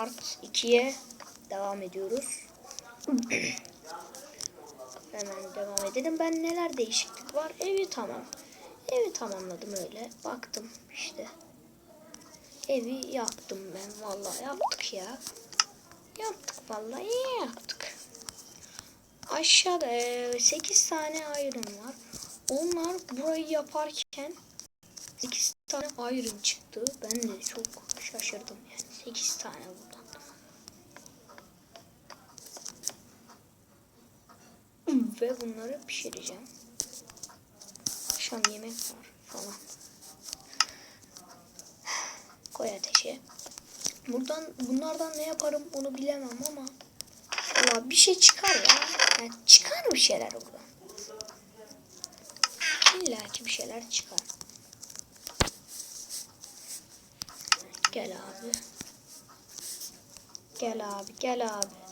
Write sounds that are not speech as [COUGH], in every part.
part 2'ye devam ediyoruz. [CLEARS THROAT] Hemen devam edelim. Ben neler değişiklik var? Evi tamam. Evi tamamladım öyle. Baktım işte. Evi yaptım ben. Vallahi yaptık ya. Yaptık vallahi iyi yaptık. Aşağıda 8 tane iron var. Onlar burayı yaparken 8 tane iron çıktı. Ben de çok şaşırdım yani. 8 tane buradan. Ve bunları pişireceğim. Akşam yemek var falan. Koy ateşe. Buradan bunlardan ne yaparım onu bilemem ama Valla bir şey çıkar ya. Yani çıkar bir şeyler buradan. İlla ki bir şeyler çıkar. Gel abi. Gel abi, gel abi.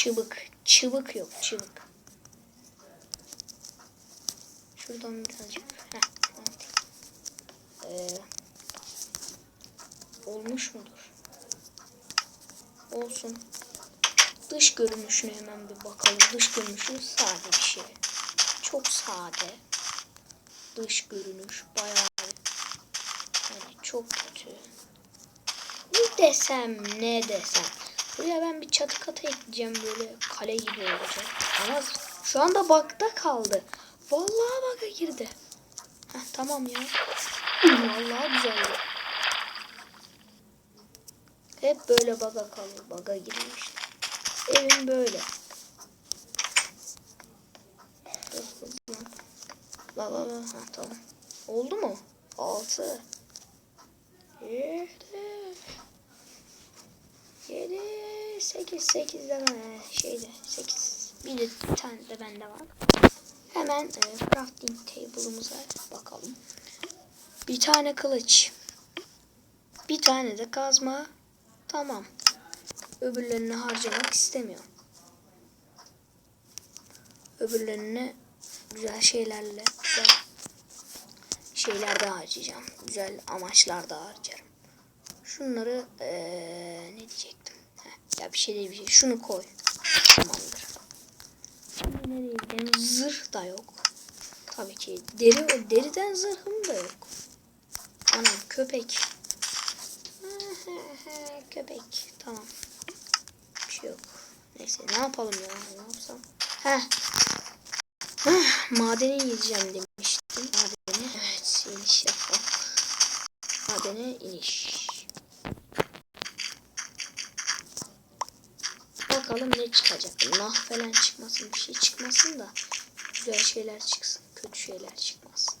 Çıbık, çıbık yok, çıbık. Şuradan birazcık. Heh. Ee, olmuş mudur? Olsun. Dış görünüşüne hemen bir bakalım. Dış görünüşü sade bir şey. Çok sade. Dış görünüş bayağı yani çok kötü. Ne desem ne desem. Buraya ben bir çatı katı ekleyeceğim böyle kale gibi olacak. Ama şu anda bakta kaldı. Vallahi baka girdi. Heh, tamam ya. Vallahi güzel. oldu. Hep böyle baga kalıyor. Baga işte. Evim böyle. La la la. Ha, tamam. Oldu mu? Altı. Yedi. Yedi. Sekiz. Sekiz de ben şeyde. Sekiz. Bir de bir tane de bende var. Hemen e, crafting table'ımıza bakalım. Bir tane kılıç. Bir tane de kazma. Tamam. Öbürlerini harcamak istemiyorum. Öbürlerini güzel şeylerle, güzel şeylerde harcayacağım. Güzel amaçlarda harcarım. Şunları ee, ne diyecektim? Bir şey değil bir şey. Şunu koy. Tamamdır. Şimdi nereye gidelim? Zırh da yok. Tabii ki deri deriden zırhım da yok. Anam köpek. [LAUGHS] köpek. Tamam. Bir şey yok. Neyse ne yapalım ya? Ne yapsam? Heh. Heh, madene gideceğim demiştim. Madene. Evet iniş yapalım. Madene iniş. Bakalım ne çıkacak. Nah falan çıkmasın. Bir şey çıkmasın da. Güzel şeyler çıksın. Kötü şeyler çıkmasın.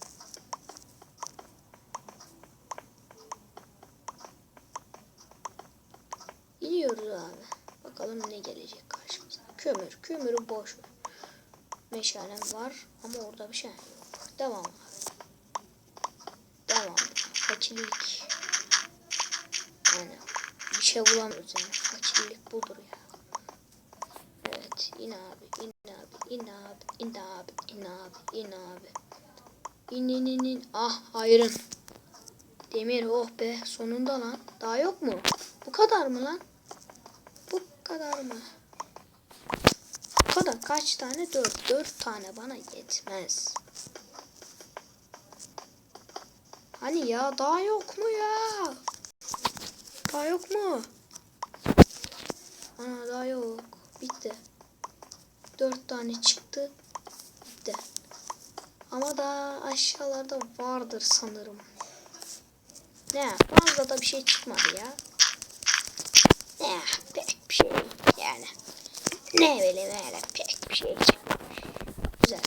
İniyoruz abi. Bakalım ne gelecek karşımıza. Kömür. Kömürü boş ver. Meşalem var ama orada bir şey yok. Devam abi. Devam. Fakirlik. Yani bir şey bulamıyoruz yani. Fakirlik budur ya. İn abi. in abi. in abi. in abi. in abi. in abi. İn in in in. Ah ayrın. Demir oh be sonunda lan. Daha yok mu? Bu kadar mı lan? Bu kadar mı? Bu kadar kaç tane? Dört. Dört tane bana yetmez. Hani ya daha yok mu ya? Daha yok mu? Ana daha yok. Bitti. Dört tane çıktı. Bitti. Ama daha aşağılarda vardır sanırım. Ne? Fazla da bir şey çıkmadı ya. Ne? Pek bir şey yani. Ne bileyim öyle pek bir şey çıkmamış. Güzel.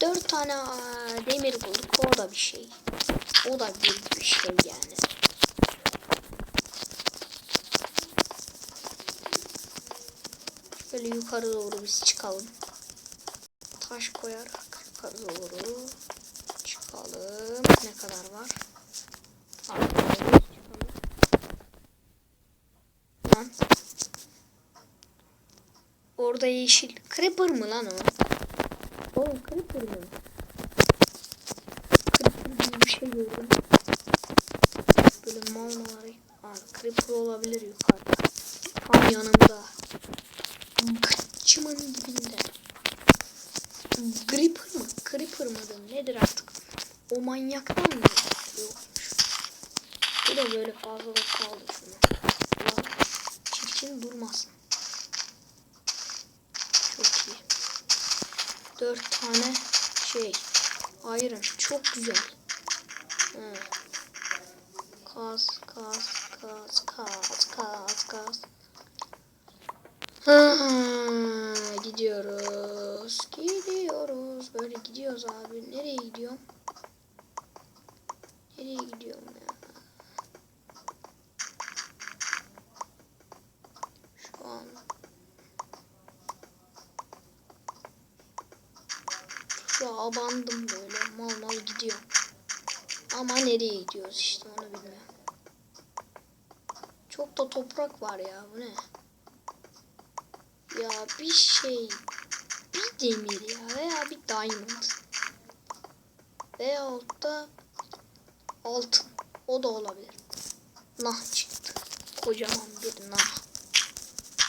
Dört tane demir bulduk. O da bir şey. O da bir, bir şey yani. Böyle yukarı doğru biz çıkalım. Taş koyarak yukarı doğru çıkalım. Ne kadar var? Lan. Orada yeşil. Creeper mı lan o? Oğlum Creeper mı? Creeper gibi bir şey gördüm. Böyle mal malları. Aa, Creeper olabilir yukarıda. Tam yanımda. Gıçımın dibinde. Creeper mı? Creeper mıdır? Nedir artık? O manyaktan mı? Yokmuş. Bu da böyle fazla da kaldı şunu. Ulan çirkin durmasın. Çok iyi. Dört tane şey. Iron. Çok güzel. Kaz, kaz, kaz, kaz, kaz, kaz. Ha, gidiyoruz. Gidiyoruz. Böyle gidiyoruz abi. Nereye gidiyorum? Nereye gidiyorum ya? Şu an an abandım böyle. Mal mal gidiyorum. Ama nereye gidiyoruz işte onu bilmiyorum. Çok da toprak var ya bu ne? Ya bir şey bir demir ya veya bir diamond. Veyahut da altın. O da olabilir. Nah çıktı. Kocaman bir nah.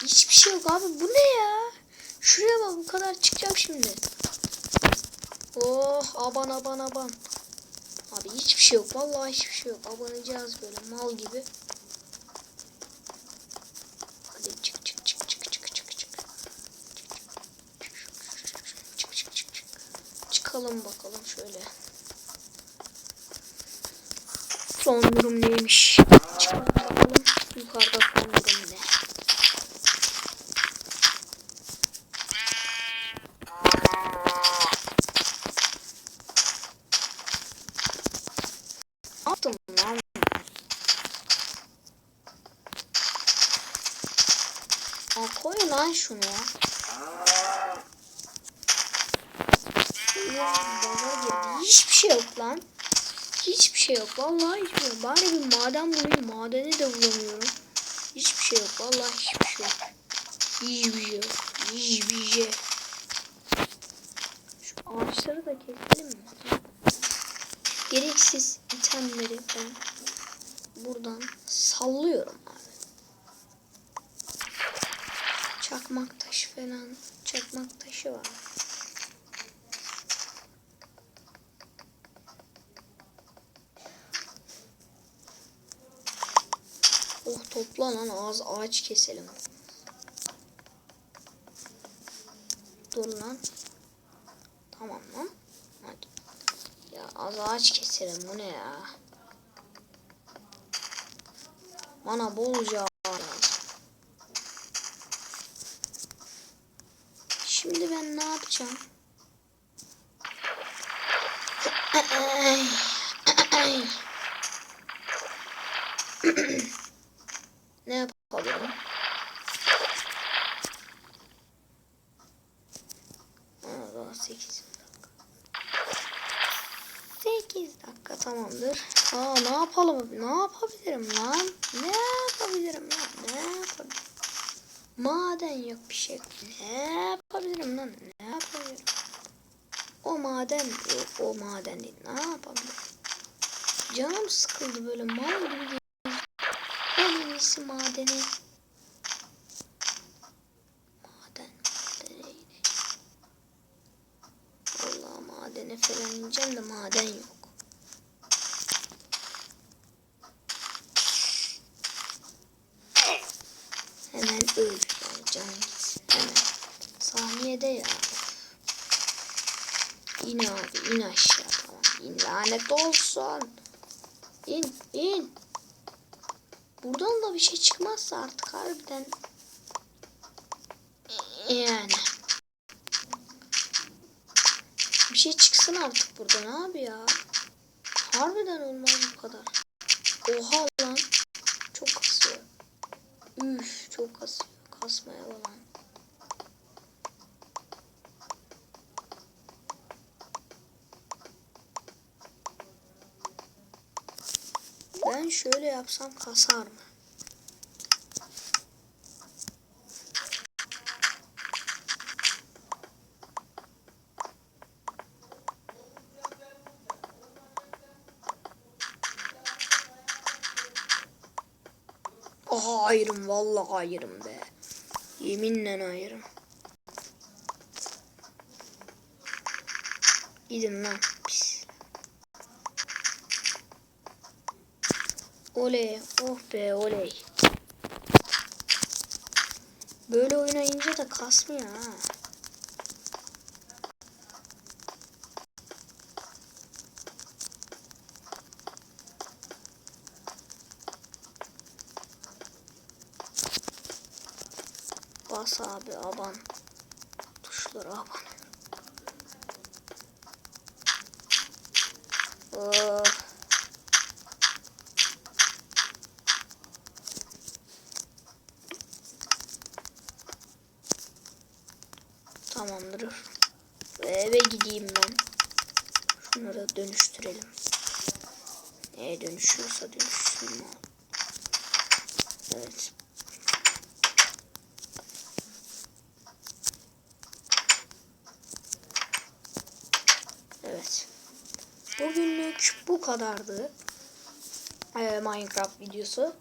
Hiçbir şey yok abi. Bu ne ya? Şuraya bak bu kadar çıkacağım şimdi. Oh aban aban aban. Abi hiçbir şey yok. Vallahi hiçbir şey yok. Abanacağız böyle mal gibi. Çıkalım bakalım şöyle. Son durum neymiş? Çıkalım bakalım. Yukarıda son durum ne? Yaptım lan? Koy lan şunu ya. Hiçbir şey yok lan. Hiçbir şey yok. Vallahi hiçbir şey yok. Bari bir maden bulayım. Madeni de bulamıyorum. Hiçbir şey yok. Vallahi hiçbir şey yok. Hiçbir şey yok. Hiçbir şey. Şu ağaçları da keselim mi? Gereksiz itemleri ben buradan sallıyorum abi. Çakmak taşı falan. Çakmak taşı var. Oh topla lan ağız ağaç keselim. Dur lan. Tamam lan. Hadi. Ya az ağaç keselim bu ne ya? Bana bolca. Şimdi ben ne yapacağım? ne yapabilirim? Aa, daha 8 dakika. 8 dakika tamamdır. Aa ne yapabilirim lan? Ne yapabilirim lan? Ne yapabilirim? Maden yok bir şey. Ne yapabilirim lan? Ne yapabilirim? O maden yok. O maden değil. Ne yapabilirim? Canım sıkıldı böyle mal gibi. En iyisi madeni. Maden. Allah madene falan ineceğim de maden yok. Hemen öl. Yani canın gitsin. Hemen. Saniyede ya. İn abi in aşağı tamam. İn lanet olsun. İn in. Buradan da bir şey çıkmazsa artık harbiden. Yani. Bir şey çıksın artık buradan abi ya. Harbiden olmaz bu kadar. Oha lan. Çok kasıyor. Üf çok kasıyor. Kasmaya falan. Şöyle yapsam kasar mı? Vallahi ayrım vallahi ayrım be. Yeminle ayrım. Gidin lan Oley oh be oley. Böyle oynayınca da kasmıyor ha. Bas abi aban. Tuşlara aban. Oh. Tamamdır. Ve eve gideyim ben. Şunları dönüştürelim. Neye dönüşüyorsa dönüşsün. Evet. Evet. Bugünlük bu kadardı. Ee, Minecraft videosu.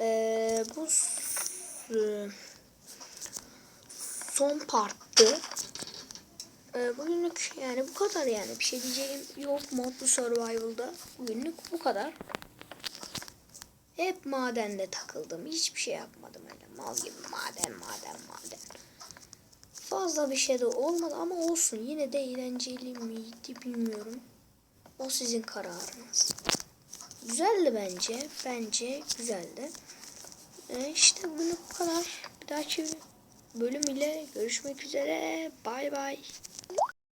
Ee, bu son parttı. Ee, bugünlük yani bu kadar yani. Bir şey diyeceğim yok modlu survival'da. Bugünlük bu kadar. Hep madende takıldım. Hiçbir şey yapmadım öyle. Mal gibi maden maden maden. Fazla bir şey de olmadı ama olsun. Yine de eğlenceli miydi bilmiyorum. O sizin kararınız. Güzeldi bence. Bence güzeldi. E işte bugünlük bu kadar. Bir dahaki bölüm ile görüşmek üzere. Bay bay.